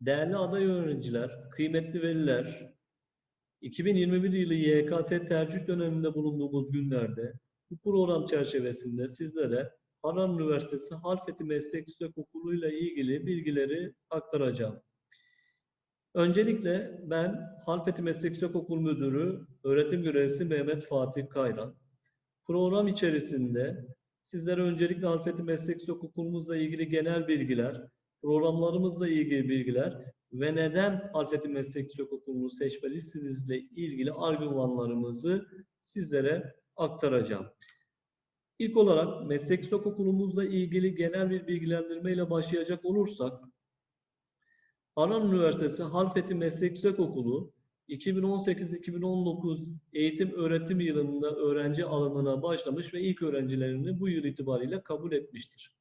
Değerli aday öğrenciler, kıymetli veliler, 2021 yılı YKS tercih döneminde bulunduğumuz günlerde bu program çerçevesinde sizlere Harran Üniversitesi Halfeti Meslek Yüksekokulu ile ilgili bilgileri aktaracağım. Öncelikle ben Halfeti Meslek Yüksekokulu Müdürü, öğretim görevlisi Mehmet Fatih Kayran. Program içerisinde sizlere öncelikle Halfeti Meslek Yüksekokulumuzla ilgili genel bilgiler, programlarımızla ilgili bilgiler ve neden Halfeti Meslek Yüksekokulu'nu seçmelisinizle ilgili argümanlarımızı sizlere aktaracağım. İlk olarak meslek yüksekokulumuzla ilgili genel bir bilgilendirmeyle başlayacak olursak, Harran Üniversitesi Halfeti Meslek Yüksekokulu 2018-2019 eğitim öğretim yılında öğrenci alımına başlamış ve ilk öğrencilerini bu yıl itibariyle kabul etmiştir.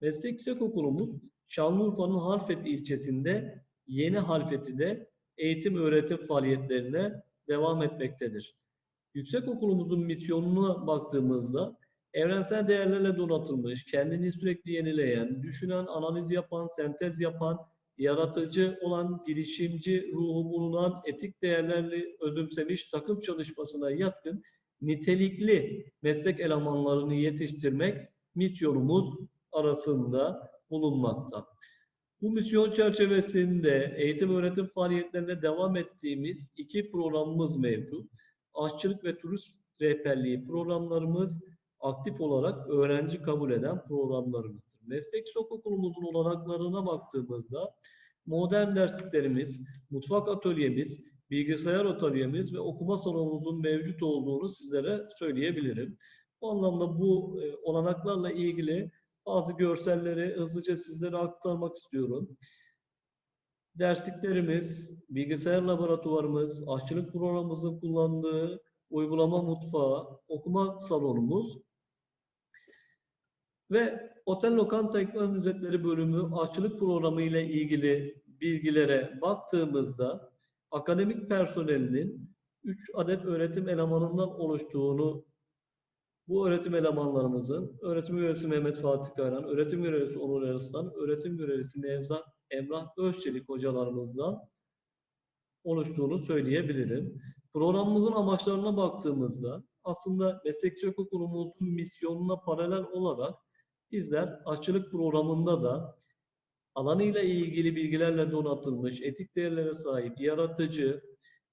Meslek Yüksekokulumuz Şanlıurfa'nın Halfeti ilçesinde Yeni Halfeti'de eğitim öğretim faaliyetlerine devam etmektedir. Yüksekokulumuzun misyonuna baktığımızda evrensel değerlerle donatılmış, kendini sürekli yenileyen, düşünen, analiz yapan, sentez yapan, yaratıcı olan, girişimci ruhu bulunan, etik değerlerle özümsemiş, takım çalışmasına yatkın, nitelikli meslek elemanlarını yetiştirmek misyonumuz arasında bulunmakta. Bu misyon çerçevesinde eğitim öğretim faaliyetlerine devam ettiğimiz iki programımız mevcut. Aşçılık ve turist rehberliği programlarımız aktif olarak öğrenci kabul eden programlarımızdır. Meslek okulumuzun olanaklarına baktığımızda modern dersliklerimiz, mutfak atölyemiz, bilgisayar atölyemiz ve okuma salonumuzun mevcut olduğunu sizlere söyleyebilirim. Bu anlamda bu e, olanaklarla ilgili bazı görselleri hızlıca sizlere aktarmak istiyorum. Dersliklerimiz, bilgisayar laboratuvarımız, aşçılık programımızın kullandığı uygulama mutfağı, okuma salonumuz ve otel lokanta ikram ücretleri bölümü aşçılık programı ile ilgili bilgilere baktığımızda akademik personelinin 3 adet öğretim elemanından oluştuğunu bu öğretim elemanlarımızın öğretim görevlisi Mehmet Fatih Kayran, öğretim görevlisi Onur Eraslan, öğretim görevlisi Nevzat Emrah Özçelik hocalarımızdan oluştuğunu söyleyebilirim. Programımızın amaçlarına baktığımızda aslında meslekçi okulumuzun misyonuna paralel olarak bizler aşçılık programında da alanıyla ilgili bilgilerle donatılmış, etik değerlere sahip, yaratıcı,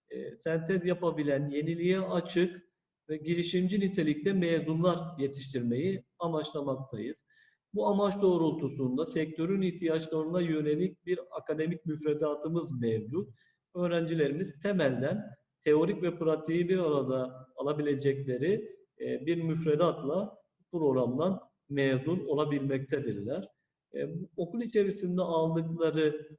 e, sentez yapabilen, yeniliğe açık ve girişimci nitelikte mezunlar yetiştirmeyi amaçlamaktayız. Bu amaç doğrultusunda sektörün ihtiyaçlarına yönelik bir akademik müfredatımız mevcut. Öğrencilerimiz temelden teorik ve pratiği bir arada alabilecekleri e, bir müfredatla programdan mezun olabilmektedirler. E, okul içerisinde aldıkları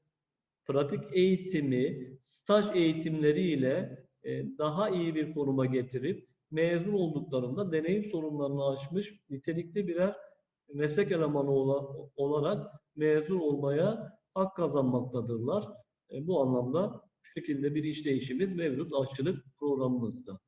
pratik eğitimi, staj eğitimleriyle e, daha iyi bir konuma getirip mezun olduklarında deneyim sorunlarını aşmış nitelikli birer meslek elemanı olarak mezun olmaya hak kazanmaktadırlar. E, bu anlamda şu şekilde bir işleyişimiz mevcut aşçılık programımızda.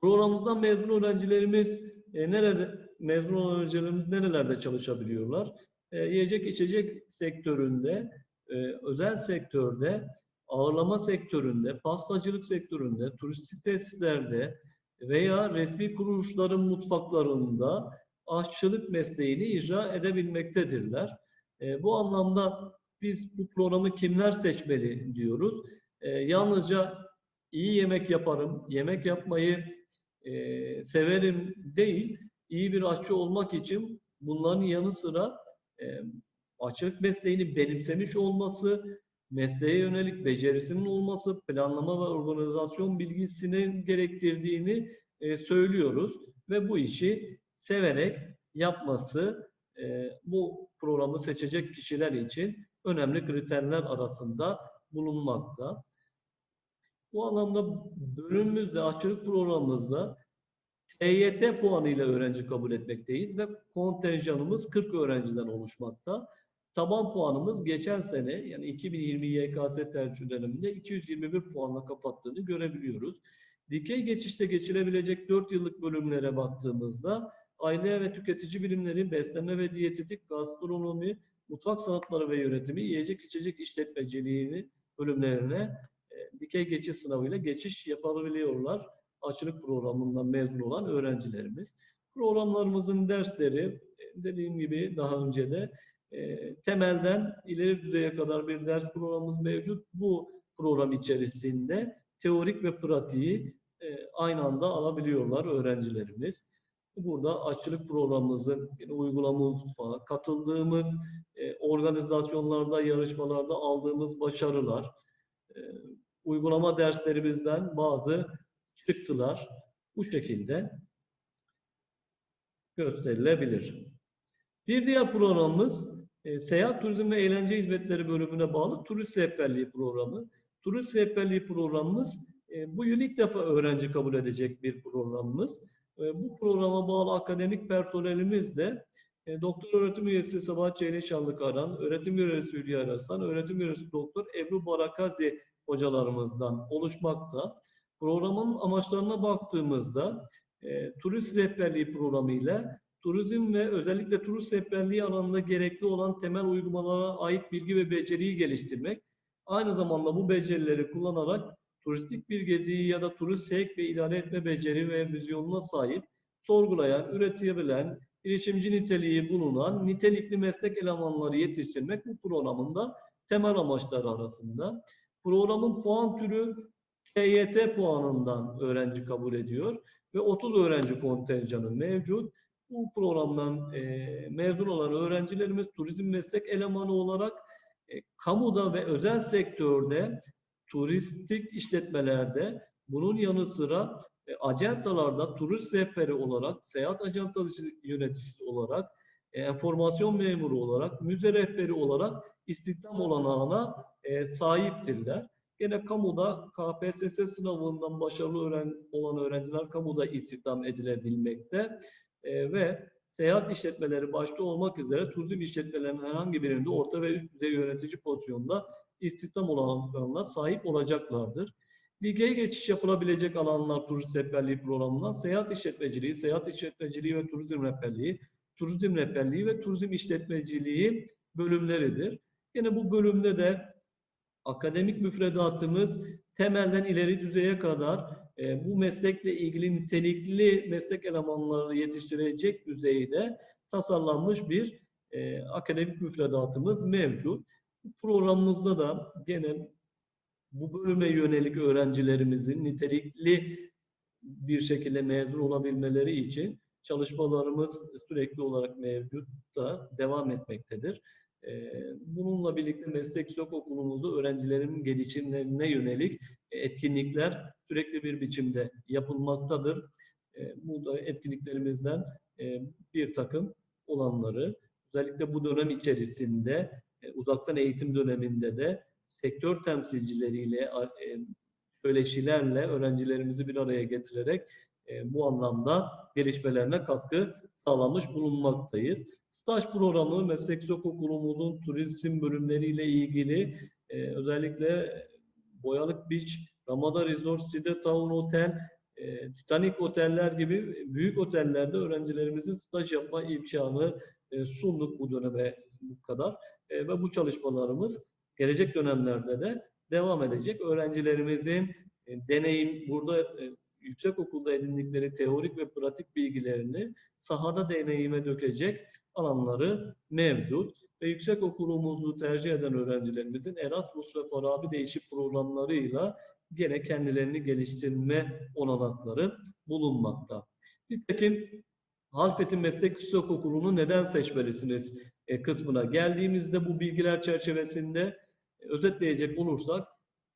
Programımızdan mezun öğrencilerimiz e, nerede mezun öğrencilerimiz nerelerde çalışabiliyorlar? E, yiyecek içecek sektöründe, e, özel sektörde, ağırlama sektöründe, pastacılık sektöründe, turistik tesislerde veya resmi kuruluşların mutfaklarında aşçılık mesleğini icra edebilmektedirler. E, bu anlamda biz bu programı kimler seçmeli diyoruz. E, yalnızca iyi yemek yaparım, yemek yapmayı e, severim değil, iyi bir aşçı olmak için bunların yanı sıra e, aşçılık mesleğini benimsemiş olması, mesleğe yönelik becerisinin olması, planlama ve organizasyon bilgisinin gerektirdiğini e, söylüyoruz ve bu işi severek yapması e, bu programı seçecek kişiler için önemli kriterler arasında bulunmakta. Bu anlamda bölümümüzde, aşçılık programımızda EYT puanıyla öğrenci kabul etmekteyiz ve kontenjanımız 40 öğrenciden oluşmakta. Taban puanımız geçen sene yani 2020 YKS tercih döneminde 221 puanla kapattığını görebiliyoruz. Dikey geçişte geçilebilecek 4 yıllık bölümlere baktığımızda aile ve tüketici bilimleri, beslenme ve diyetetik, gastronomi, mutfak sanatları ve yönetimi, yiyecek içecek işletmeciliğini bölümlerine e, dikey geçiş sınavıyla geçiş yapabiliyorlar. Açılık programından mezun olan öğrencilerimiz. Programlarımızın dersleri e, dediğim gibi daha önce de e, temelden ileri düzeye kadar bir ders programımız mevcut. Bu program içerisinde teorik ve pratiği e, aynı anda alabiliyorlar öğrencilerimiz. Burada açılık programımızın yani uygulama mutfağı, katıldığımız e, organizasyonlarda, yarışmalarda aldığımız başarılar, e, uygulama derslerimizden bazı çıktılar bu şekilde gösterilebilir. Bir diğer programımız e, Seyahat Turizm ve Eğlence Hizmetleri bölümüne bağlı Turist Rehberliği programı. Turist Rehberliği programımız e, bu yıl ilk defa öğrenci kabul edecek bir programımız. E, bu programa bağlı akademik personelimiz de e, Doktor Öğretim Üyesi Sabahat Ceyli Şanlıkaran, Öğretim Görevlisi Hülya Arasan, Öğretim Görevlisi Doktor Ebru Barakazi hocalarımızdan oluşmakta. Programın amaçlarına baktığımızda e, turist rehberliği programı ile turizm ve özellikle turist rehberliği alanında gerekli olan temel uygulamalara ait bilgi ve beceriyi geliştirmek, aynı zamanda bu becerileri kullanarak turistik bir geziyi ya da turist sevk ve idare etme beceri ve vizyonuna sahip, sorgulayan, üretebilen, girişimci niteliği bulunan nitelikli meslek elemanları yetiştirmek bu programın da temel amaçları arasında. Programın puan türü TYT puanından öğrenci kabul ediyor ve 30 öğrenci kontenjanı mevcut. Bu programdan e, mezun olan öğrencilerimiz turizm meslek elemanı olarak e, kamuda ve özel sektörde turistik işletmelerde bunun yanı sıra e, acentalarda turist rehberi olarak, seyahat acentası yöneticisi olarak, e, enformasyon memuru olarak, müze rehberi olarak istihdam olanağına e, sahiptirler. Gene kamuda KPSS sınavından başarılı öğren olan öğrenciler kamuda istihdam edilebilmekte e, ve seyahat işletmeleri başta olmak üzere turizm işletmelerinin herhangi birinde orta ve üst düzey yönetici pozisyonda istihdam olanaklarına sahip olacaklardır. Lige geçiş yapılabilecek alanlar turist rehberliği programından seyahat işletmeciliği, seyahat işletmeciliği ve turizm rehberliği, turizm rehberliği ve turizm işletmeciliği bölümleridir. Yine bu bölümde de akademik müfredatımız temelden ileri düzeye kadar e, bu meslekle ilgili nitelikli meslek elemanları yetiştirecek düzeyde tasarlanmış bir e, akademik müfredatımız mevcut. Programımızda da gene bu bölüme yönelik öğrencilerimizin nitelikli bir şekilde mezun olabilmeleri için çalışmalarımız sürekli olarak mevcut da devam etmektedir. Ee, bununla birlikte meslek yüksek okulumuzda öğrencilerin gelişimlerine yönelik etkinlikler sürekli bir biçimde yapılmaktadır. Ee, bu etkinliklerimizden e, bir takım olanları özellikle bu dönem içerisinde e, uzaktan eğitim döneminde de sektör temsilcileriyle e, söyleşilerle öğrencilerimizi bir araya getirerek bu anlamda gelişmelerine katkı sağlamış bulunmaktayız. Staj programı Meslek Okulumuzun turizm bölümleriyle ilgili e, özellikle Boyalık Beach, Ramada Resort, Side Town Otel, e, Titanic oteller gibi büyük otellerde öğrencilerimizin staj yapma imkanı e, sunduk bu döneme bu kadar. E, ve bu çalışmalarımız gelecek dönemlerde de devam edecek. Öğrencilerimizin e, deneyim, burada e, yüksek okulda edindikleri teorik ve pratik bilgilerini sahada deneyime dökecek alanları mevcut. Ve yüksek okulumuzu tercih eden öğrencilerimizin Erasmus ve Farabi değişik programlarıyla gene kendilerini geliştirme olanakları bulunmakta. Nitekim Halfet'in Meslek Yüksek Okulu'nu neden seçmelisiniz e, kısmına geldiğimizde bu bilgiler çerçevesinde e, özetleyecek olursak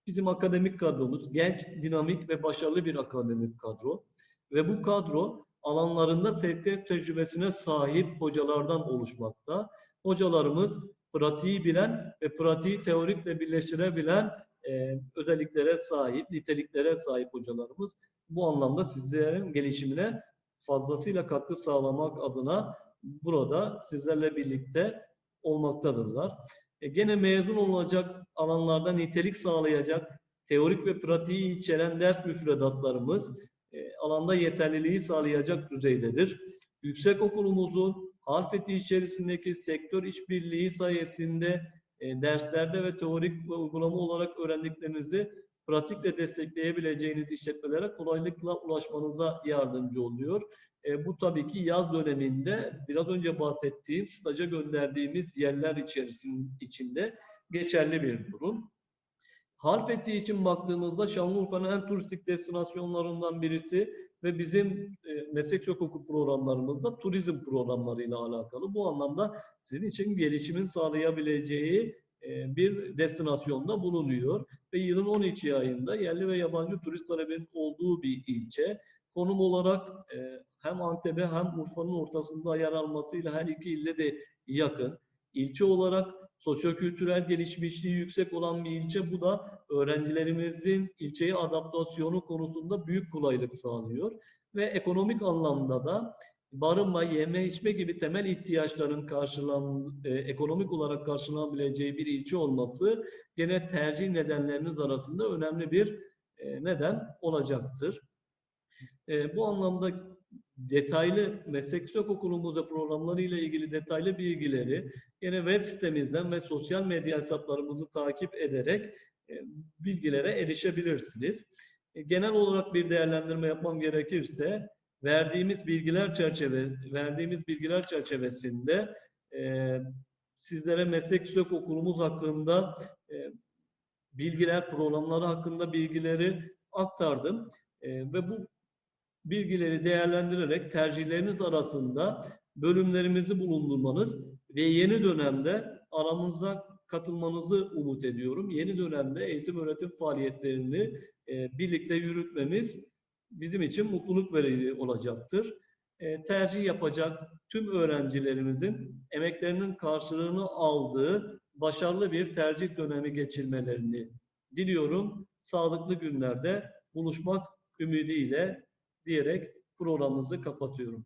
bizim akademik kadromuz genç, dinamik ve başarılı bir akademik kadro ve bu kadro alanlarında sevkiyat tecrübesine sahip hocalardan oluşmakta. Hocalarımız pratiği bilen ve pratiği teorikle birleştirebilen e, özelliklere sahip, niteliklere sahip hocalarımız. Bu anlamda sizlerin gelişimine fazlasıyla katkı sağlamak adına burada sizlerle birlikte olmaktadırlar. E, gene mezun olacak alanlarda nitelik sağlayacak teorik ve pratiği içeren ders müfredatlarımız e, alanda yeterliliği sağlayacak düzeydedir. yüksek okulumuzun Halfeti içerisindeki sektör işbirliği sayesinde e, derslerde ve teorik ve uygulama olarak öğrendiklerinizi pratikle destekleyebileceğiniz işletmelere kolaylıkla ulaşmanıza yardımcı oluyor. E, bu tabii ki yaz döneminde biraz önce bahsettiğim staja gönderdiğimiz yerler içerisinde içinde geçerli bir durum. Halfeti için baktığımızda Şanlıurfa'nın en turistik destinasyonlarından birisi ve bizim e, meslek hukuku programlarımızda turizm programlarıyla alakalı. Bu anlamda sizin için gelişimin sağlayabileceği e, bir destinasyonda bulunuyor. Ve yılın 12 ayında yerli ve yabancı turist talebinin olduğu bir ilçe. Konum olarak e, hem Antep'e hem Urfa'nın ortasında yer almasıyla her iki ille de yakın. İlçe olarak sosyokültürel gelişmişliği yüksek olan bir ilçe. Bu da öğrencilerimizin ilçeye adaptasyonu konusunda büyük kolaylık sağlıyor. Ve ekonomik anlamda da barınma, yeme, içme gibi temel ihtiyaçların karşılan, e, ekonomik olarak karşılanabileceği bir ilçe olması gene tercih nedenleriniz arasında önemli bir e, neden olacaktır. E, bu anlamda detaylı meslek yüksek okulumuz ve programları ile ilgili detaylı bilgileri yine web sitemizden ve sosyal medya hesaplarımızı takip ederek e, bilgilere erişebilirsiniz. E, genel olarak bir değerlendirme yapmam gerekirse verdiğimiz bilgiler çerçeve verdiğimiz bilgiler çerçevesinde e, sizlere meslek yüksek okulumuz hakkında e, bilgiler, programları hakkında bilgileri aktardım. E, ve bu bilgileri değerlendirerek tercihleriniz arasında bölümlerimizi bulundurmanız ve yeni dönemde aramıza katılmanızı umut ediyorum. Yeni dönemde eğitim öğretim faaliyetlerini e, birlikte yürütmemiz bizim için mutluluk verici olacaktır. E, tercih yapacak tüm öğrencilerimizin emeklerinin karşılığını aldığı başarılı bir tercih dönemi geçirmelerini diliyorum. Sağlıklı günlerde buluşmak ümidiyle diyerek programımızı kapatıyorum.